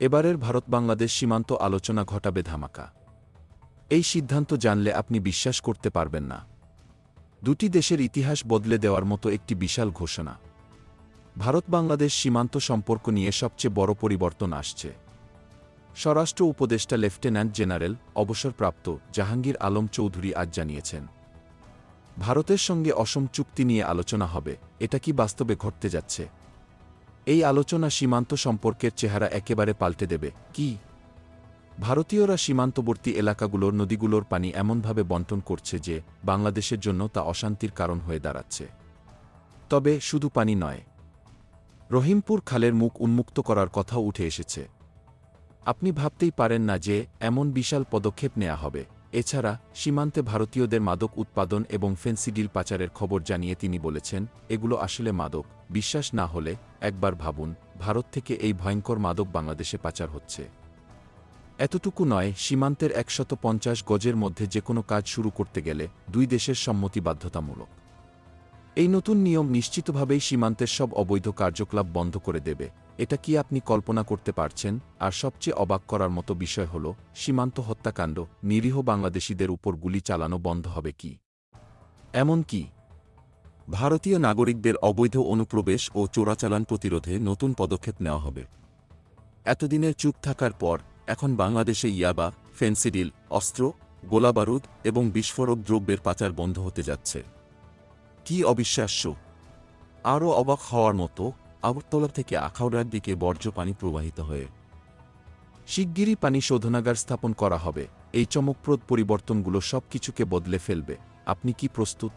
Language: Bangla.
এবারের ভারত বাংলাদেশ সীমান্ত আলোচনা ঘটাবে ধামাকা। এই সিদ্ধান্ত জানলে আপনি বিশ্বাস করতে পারবেন না। দুটি দেশের ইতিহাস বদলে দেওয়ার মতো একটি বিশাল ঘোষণা। ভারত বাংলাদেশ সীমান্ত সম্পর্ক নিয়ে সবচেয়ে বড় পরিবর্তন আসছে। স্বরাষ্ট্র উপদেষ্টা লেফটেন্যান্ট জেনারেল অবসরপ্রাপ্ত জাহাঙ্গীর আলম চৌধুরী আজ জানিয়েছেন, ভারতের সঙ্গে অসম চুক্তি নিয়ে আলোচনা হবে, এটা কি বাস্তবে ঘটতে যাচ্ছে? এই আলোচনা সীমান্ত সম্পর্কের চেহারা একেবারে পাল্টে দেবে। কি? ভারতীয়রা সীমান্তবর্তী এলাকাগুলোর নদীগুলোর পানি এমনভাবে বন্টন করছে যে বাংলাদেশের জন্য তা অশান্তির কারণ হয়ে দাঁড়াচ্ছে। তবে শুধু পানি নয়, রহিমপুর খালের মুখ উন্মুক্ত করার কথাও উঠে এসেছে। আপনি ভাবতেই পারেন না যে এমন বিশাল পদক্ষেপ নেওয়া হবে। এছাড়া, সীমান্তে ভারতীয়দের মাদক উৎপাদন এবং ফেন্সিডিল পাচারের খবর জানিয়ে তিনি বলেছেন, এগুলো আসলে মাদক। বিশ্বাস না হলে, একবার ভাবুন, ভারত থেকে এই ভয়ঙ্কর মাদক বাংলাদেশে পাচার হচ্ছে। এতটুকু নয়, সীমান্তের একশত গজের মধ্যে যে কোনো কাজ শুরু করতে গেলে দুই দেশের সম্মতি বাধ্যতামূলক। এই নতুন নিয়ম নিশ্চিতভাবেই সীমান্তের সব অবৈধ কার্যকলাপ বন্ধ করে দেবে। এটা কি আপনি কল্পনা করতে পারছেন? আর সবচেয়ে অবাক করার মতো বিষয় হল, সীমান্ত হত্যাকাণ্ড, নিরীহ বাংলাদেশিদের উপর গুলি চালানো বন্ধ হবে কি? এমনকি ভারতীয় নাগরিকদের অবৈধ অনুপ্রবেশ ও চোরাচালান প্রতিরোধে নতুন পদক্ষেপ নেওয়া হবে। এতদিনের চুপ থাকার পর, এখন বাংলাদেশে ইয়াবা, ফেন্সিডিল, অস্ত্র, গোলাবারুদ এবং বিস্ফোরক দ্রব্যের পাচার বন্ধ হতে যাচ্ছে। কি অবিশ্বাস্য? আরও অবাক হওয়ার মতো আগরতলা থেকে আখাউড়ার দিকে বর্জ্য পানি প্রবাহিত হয়ে। শিগগিরই পানি শোধনাগার স্থাপন করা হবে। এই চমকপ্রদ পরিবর্তনগুলো সব কিছুকে বদলে ফেলবে। আপনি কি প্রস্তুত?